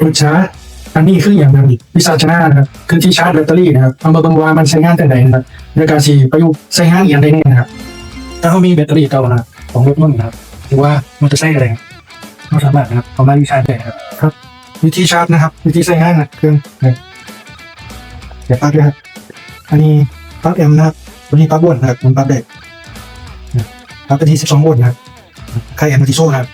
เป็นชาร์จอันนี้คืออย่างนั้นอีกวิชาชนะนะครับคือที่ชาร์จแบตเตอรี่นะครับเอามาเบิ่งว่ามันใช้งานแต่ไหนนะครับในการสีประยุกต์ใช้งานอย่างไรเนี่ยนะครับถ้าเขามีแบตเตอรี่เก่านะครับของรถยนต์นะครับหรือว่ามอเตอร์ไซค์อะไรครับเราสามารถนะครับเอามารีชาร์จได้นะครับครับวิธีชาร์จนะครับ วิธีใช้งานนะเครื่องเนี่ยเดี๋ยวปลั๊กด้วยครับอันนี้ปลั๊กแอมป์นะครับตัวนี้ปลั๊กบนนะครับมันปลั๊กเด็กปลั๊กไปที่12โวลต์นะครับค่าแอมป์ที่โซ่นะครับ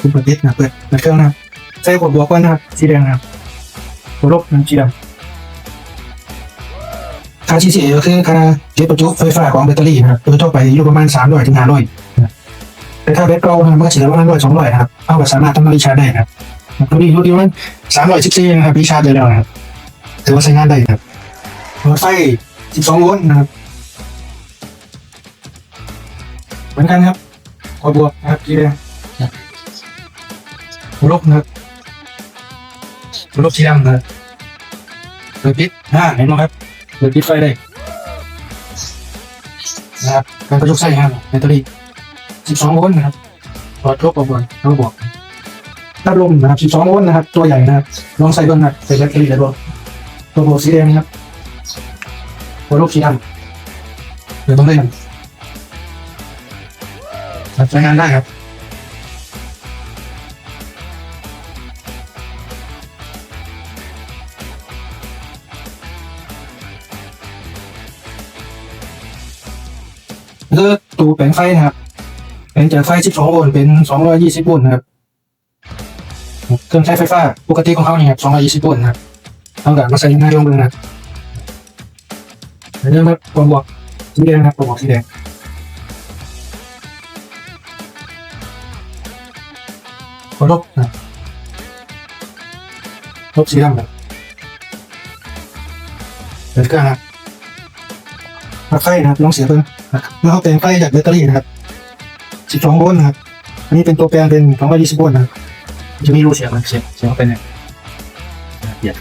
คุณเปิดปิดนะเปิดเปิดเครื่องนะครับ ใส่ขวดบวกก่อนนะครับสีแดงนะครับตัวลบนะสีดำค่า CCA ก็คือค่าเจ็บประจุไฟฟ้าของแบตเตอรี่นะครับโดยทั่วไปอยู่ประมาณ300ถึง500นะแต่ถ้าแบตเก่านะมันก็จะเหลือประมาณ100 200นะครับเอาก็สามารถทำนาฬิกาได้นะครับตัวนี้ตัวนี้มันสามร้อยสิบสี่นะครับพี่ชาร์จได้แล้วนะครับถือว่าใช้งานได้นะครับหลอดไฟสิบสองโวลต์นะครับเหมือนกันครับขอบวกนะครับสีแดงหัวลบนะครับ หัวลบสีดำนะครับเปิดปิดอ่าเห็นไหมครับเปิดปิดไฟได้นะครับการประยุกต์ใช้งานแบตเตอรี่สิบสองโวลต์นะครับหลอดลบกับวกแล้วบวกพัดลมนะครับ 12 โวลต์นะครับ ตัวใหญ่นะครับ ลองใส่บิ้งนะใส่แบตเตอรี่ได้ด้วยตัวโบสีแดงนะครับหัวลูกสีดำเดี๋ยวต้องเล่นครับใช้งานได้ครับ คือตู้แปลงไฟนะครับเป็นจากไฟ 12 โวลต์เป็น 220 โวลต์นะครับเครื่องใช้ไฟฟ้าปกติของเขาเนี่ยครับ220 โวลต์นะครับเอากลับมาใส่ในโรงเรือนนะครับเรื่องแบบตัวบวกสีแดงนะครับตัวบวกสีแดงตัวลบนะลบสีดำครับเปิดเครื่องนะครับปลั๊กไฟนะครับลองเสียบเพิ่ม นะครับเมื่อเขาแปลงไฟจากแบตเตอรี่นะครับ 12 โวลต์นะครับ อันนี้เป็นตัวแปลงเป็น 220 โวลต์นะครับ จะมีรูเสียบมันเสียบเสียบเขาไปเนี่ยเดี๋ยว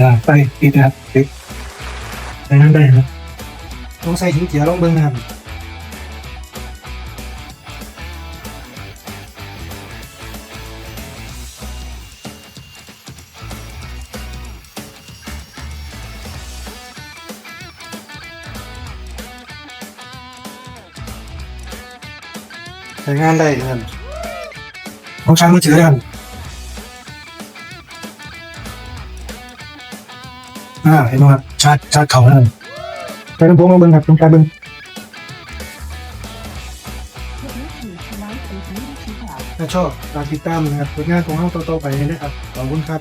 อ่าไปปิดนะครับปิดไปนั่นได้นะครับต้องใส่ชิ้นเสียลองเบิ้งนะครับ ช้งานได้นะครับต้องใช้มือถือนะครับอ่าเห็นไหมครับชาร์จชาร์จเข่าแล้วไปลำโพงลองเบิ้งครับลองชาร์จเบิ้งถ้าชอบฝากติดตามนะครับผลงานของเราต่อๆไปนะครับขอบคุณครับ